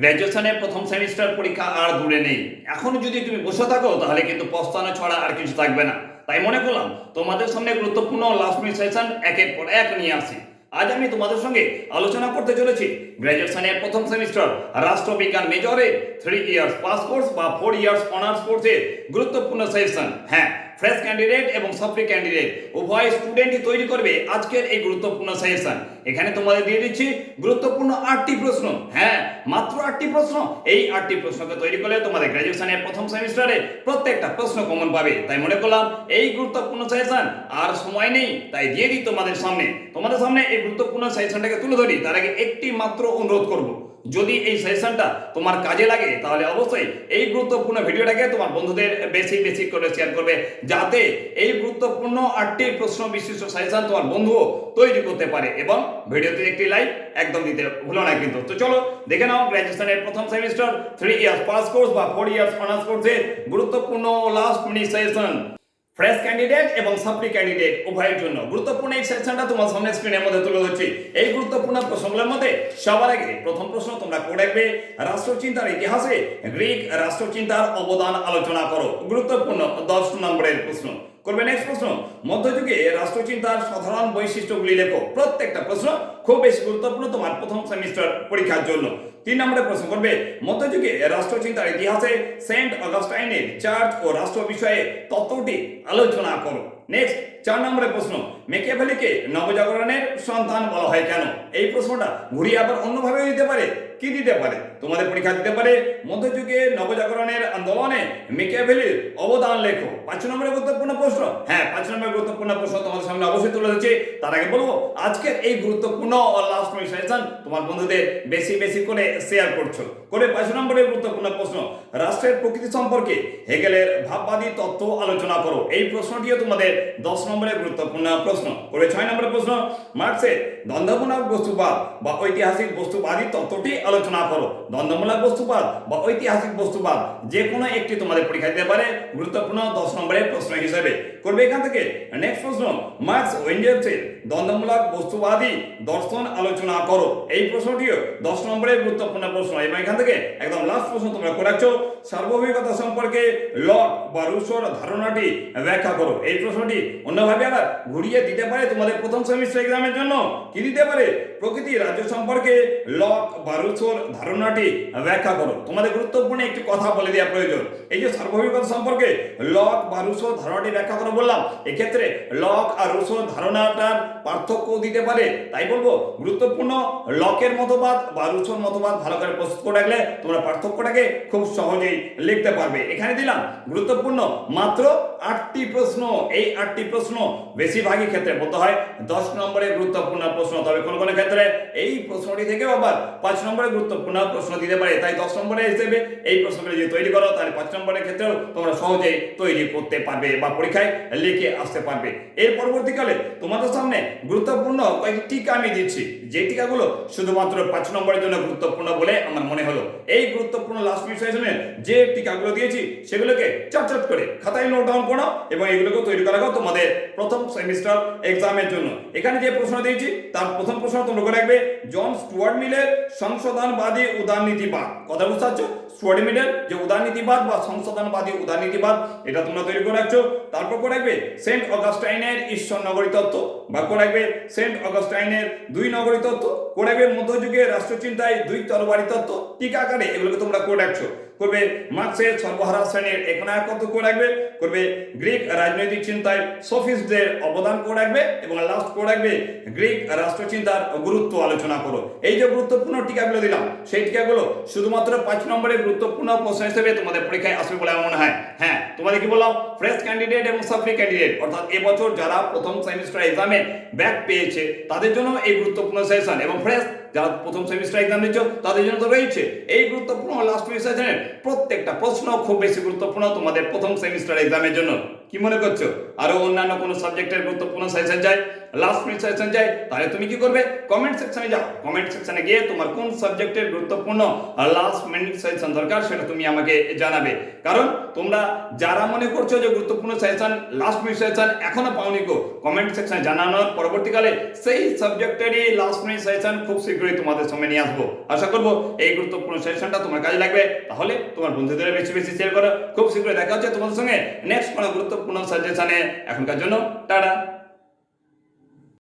গ্র্যাজুয়েশনের প্রথম সেমিস্টার পরীক্ষা আর দূরে নেই। এখন যদি তুমি বসে থাকো, তাহলে কিন্তু পস্তানো ছড়া আর কিছু থাকবে না। তাই মনে করলাম, তোমাদের সামনে গুরুত্বপূর্ণ লাস্ট মিনিট সেশন একের পর এক নিয়ে আসি। আজ আমি তোমাদের সঙ্গে আলোচনা করতে চলেছি গ্র্যাজুয়েশনের প্রথম সেমিস্টার রাষ্ট্রবিজ্ঞান মেজরে থ্রি ইয়ার্স পাস কোর্স বা ফোর ইয়ার্স অনার্স কোর্সের গুরুত্বপূর্ণ সেশন হ্যাঁ ফ্রেশ ক্যান্ডিডেট এবং সাপ্লি ক্যান্ডিডেট উভয় স্টুডেন্টই তৈরি করবে আজকের এই গুরুত্বপূর্ণ সেশন এখানে তোমাদের দিয়ে দিচ্ছি গুরুত্বপূর্ণ আটটি প্রশ্ন। হ্যাঁ মাত্র আটটি প্রশ্ন। এই আটটি প্রশ্নকে তৈরি করলে তোমাদের গ্র্যাজুয়েশনের প্রথম সেমিস্টারে প্রত্যেকটা প্রশ্ন কমন পাবে। তাই মনে করলাম, এই গুরুত্বপূর্ণ সেশন আর সময় নেই, তাই দিয়ে দিই তোমাদের সামনে। তোমাদের সামনে এই গুরুত্বপূর্ণ সেশনটাকে তুলে ধরি। তার আগে একটি মাত্র অনুরোধ করব। যদি এই সেশনটা তোমার কাজে লাগে, তাহলে অবশ্যই এই গুরুত্বপূর্ণ ভিডিওটাকে তোমার বন্ধুদের বেশি বেশি করে শেয়ার করবে, যাতে এই গুরুত্বপূর্ণ আটটি প্রশ্ন বিশিষ্ট সেশন তোমার বন্ধুও তৈরি করতে পারে এবং ভিডিওতে একটি লাইক একদম দিতে ভুলো না কিন্তু। তো চলো, দেখে নাও গ্র্যাজুয়েশনের প্রথম semester three years pass course বা ফোর ইয়ার্স অনার্স কোর্সের গুরুত্বপূর্ণ last minute session fresh candidate এবং সাপ্লি ক্যান্ডিডেট উভয়ের জন্য। গুরুত্বপূর্ণ এই সেকশনটা তোমার সামনে স্ক্রিনের মধ্যে তুলে ধরছি। এই গুরুত্বপূর্ণ প্রসঙ্গের মধ্যে সবার আগে প্রথম প্রশ্ন তোমরা করে রাখবে, রাষ্ট্রচিন্তার ইতিহাসে গ্রিক রাষ্ট্রচিন্তার অবদান আলোচনা করো। গুরুত্বপূর্ণ দশ নম্বরের প্রশ্ন। করবে নেক্সট প্রশ্ন। মধ্যযুগে রাষ্ট্রচিন্তার সাধারণ বৈশিষ্ট্যগুলি লেখো। প্রত্যেকটা প্রশ্ন খুব বেশি গুরুত্বপূর্ণ তোমার প্রথম সেমিস্টার পরীক্ষার জন্য। তিন নম্বরে প্রশ্ন করবে, মধ্যযুগে রাষ্ট্রচিন্তার ইতিহাসে সেন্ট অগাস্টাইনের চার্চ ও রাষ্ট্র বিষয়ে তত্ত্বটি আলোচনা করো? নেক্সট চার নম্বরে প্রশ্ন মেকেভেলিকে নবজাগরণের সন্তান বলা হয় কেন? এই প্রশ্নটা ঘুরিয়ে আবার অন্যভাবে দিতে পারে, কি দিতে পারে? তোমাদের পরীক্ষা দিতে পারে, মধ্যযুগে নবজাগরণের আন্দোলনে মেকিয়াভেলির অবদান লেখো। পাঁচ নম্বরের গুরুত্বপূর্ণ প্রশ্ন। হ্যাঁ পাঁচ নম্বরের গুরুত্বপূর্ণ প্রশ্ন তোমাদের সামনে অবশ্যই তুলে ধরছি। তার আগে বলব, আজকের এই গুরুত্বপূর্ণ লাস্ট সেশন তোমার বন্ধুদের বেশি বেশি করে শেয়ার করছ। করে পাঁচ নম্বরের গুরুত্বপূর্ণ প্রশ্ন, রাষ্ট্রের প্রকৃতি সম্পর্কে হেগেলের ভাববাদী তত্ত্ব আলোচনা করো। এই প্রশ্নটিও তোমাদের দশ নম্বরের গুরুত্বপূর্ণ প্রশ্ন। করে ছয় নম্বরের প্রশ্ন, মার্কসের দ্বন্দ্বমূলক বস্তুবাদ বা ঐতিহাসিক বস্তুবাদী তত্ত্বটি আলোচনা করো। দ্বন্দ্বমূলক বস্তুবাদ বা ঐতিহাসিক বস্তুবাদ যে কোনো একটি তোমাদের পরীক্ষা দিতে পারে গুরুত্বপূর্ণ দশ নম্বরের প্রশ্ন হিসেবে। করবে এখান থেকে। নেক্সট প্রশ্ন মার্কস ওয়েঞ্জেলসের দ্বন্দ্বমূলক বস্তুবাদী দর্শন আলোচনা করো। এই প্রশ্নটিও দশ নম্বরের গুরুত্বপূর্ণ প্রশ্ন। এবং এখান থেকে একদম লাস্ট প্রশ্ন তোমরা করে সার্বভৌমিকতা সম্পর্কে লক বা রুশোর ধারণাটি ব্যাখ্যা করো। এই প্রশ্নটি অন্যভাবে আবার ঘুরিয়ে দিতে পারে তোমাদের প্রথম সেমিস্টার এক্সামের জন্য। কি দিতে পারে? প্রকৃতি রাজ্য সম্পর্কে লক বা রুশোর ধারণাটি ব্যাখ্যা করো। তোমাদের গুরুত্বপূর্ণ একটি কথা বলে দেওয়া প্রয়োজন। এই যে সার্বভৌমিকতা সম্পর্কে লক বা রুশোর ধারণাটি ব্যাখ্যা করো। বললাম, এক্ষেত্রে লক আর রুশোর ধারণাটার পার্থক্য দিতে পারে। তাই বলব, গুরুত্বপূর্ণ লকের মতবাদ বা রুশোর মতবাদ ভালো করে প্রস্তুত করে রাখলে তোমরা পার্থক্যটাকে খুব সহজেই লিখতে পারবে। এখানে দিলাম, গুরুত্বপূর্ণ মাত্র আটটি প্রশ্ন। এই আটটি প্রশ্ন বেশিরভাগই ক্ষেত্রে বলতে হয় দশ নম্বরের গুরুত্বপূর্ণ প্রশ্ন। তবে কোনো কোনো ক্ষেত্রে এই প্রশ্নটি থেকেও আবার পাঁচ নম্বরের গুরুত্বপূর্ণ প্রশ্ন দিতে পারে। তাই দশ নম্বরের হিসেবে এই প্রশ্নগুলি যদি তৈরি করো, তাহলে পাঁচ নম্বরের ক্ষেত্রেও তোমরা সহজেই তৈরি করতে পারবে বা পরীক্ষায় লিখে আসতে পারবে। এর পরবর্তীকালে তোমাদের সামনে গুরুত্বপূর্ণ কয়েকটি টিকা আমি দিচ্ছি। যে টিকাগুলো শুধুমাত্র পাঁচ নম্বরের জন্য গুরুত্বপূর্ণ বলে আমার মনে হলো। এই গুরুত্বপূর্ণ লাস্ট সেশনের যে টিকাগুলো দিয়েছি, সেগুলোকে চটচট করে খাতায় নোট ডাউন করো এবং এগুলোকে তৈরি করা তোমাদের প্রথম সেমিস্টার এক্সামের জন্য। এখানে যে প্রশ্ন দিয়েছি, তার প্রথম প্রশ্ন তোমরা করে রাখবে, জন স্টুয়ার্ট মিলের সংশোধনবাদী উদারনীতিবাদ। কথা বুঝতে পারছ? স্টুয়ার্ট মিলের যে উদারনীতিবাদ বা সংশোধনবাদী উদারনীতিবাদ, এটা তোমরা তৈরি করে রাখছো। তারপর রাখবে? সেন্ট অগাস্টাইনের ঈশ্বর নগরী তত্ত্ব। বা করে রাখবে? সেন্ট অগাস্টাইনের দুই নগরী তত্ত্ব। করে রাখবে মধ্যযুগের রাষ্ট্রচিন্তায় দুই তরবারি তত্ত্ব। টিকা আকারে এগুলোকে তোমরা করে রাখছো। করবে মার্কসের সর্বহারা শ্রেণির একনায়কত্ব করে রাখবে, করবে গ্রিক রাজনৈতিক চিন্তায় সফিস্টদের অবদান করে রাখবে এবং লাস্ট করে রাখবে গ্রিক রাষ্ট্রচিন্তার গুরুত্ব আলোচনা করো। এই যে গুরুত্বপূর্ণ টিকাগুলো দিলাম, সেই টিকাগুলো শুধুমাত্র পাঁচ নম্বরের গুরুত্বপূর্ণ প্রশ্ন হিসেবে তোমাদের পরীক্ষায় আসবে বলে আমার মনে হয়। হ্যাঁ তোমাদের কি বললাম? ফ্রেশ ক্যান্ডিডেট এবং সাপ্লি ক্যান্ডিডেট অর্থাৎ এবছর যারা প্রথম সেমিস্টার এক্সামে ব্যাক পেয়েছে, তাদের জন্য এই গুরুত্বপূর্ণ সেশন এবং ফ্রেশ যারা প্রথম সেমিস্টার এক্সাম দিচ্ছ তাদের জন্য তো রয়েছে। এই গুরুত্বপূর্ণ লাস্ট সেশনের প্রত্যেকটা প্রশ্ন খুব বেশি গুরুত্বপূর্ণ তোমাদের প্রথম সেমিস্টার এক্সামের জন্য। কি মনে করছ? আরও অন্যান্য কোনো সাবজেক্টের গুরুত্বপূর্ণ সেশন চাই লাস্ট মিনিট সাজেশন চাই, তাহলে তুমি কি করবে? কমেন্ট সেকশনে যাও। কমেন্ট সেকশনে গিয়ে তোমার কোন সাবজেক্টের গুরুত্বপূর্ণ লাস্ট মিনিট সাজেশন দরকার সেটা তুমি আমাকে জানাবে। কারণ তোমরা যারা মনে করছ যে গুরুত্বপূর্ণ সেশন লাস্ট মিনিট সেশন এখনও পাওনি গো কমেন্ট সেকশনে জানানোর পরবর্তীকালে সেই সাবজেক্টেরই লাস্ট মিনিট সাজেশন খুব শীঘ্রই তোমাদের সামনে নিয়ে আসব। আশা করব এই গুরুত্বপূর্ণ সেশনটা তোমার কাজে লাগবে। তাহলে তোমার বন্ধুদের বেশি বেশি শেয়ার করো। খুব শীঘ্রই দেখা হচ্ছে তোমাদের সঙ্গে। নেক্সট কোনো গুরুত্বপূর্ণ সাজেশনে এখনকার জন্য টাটা।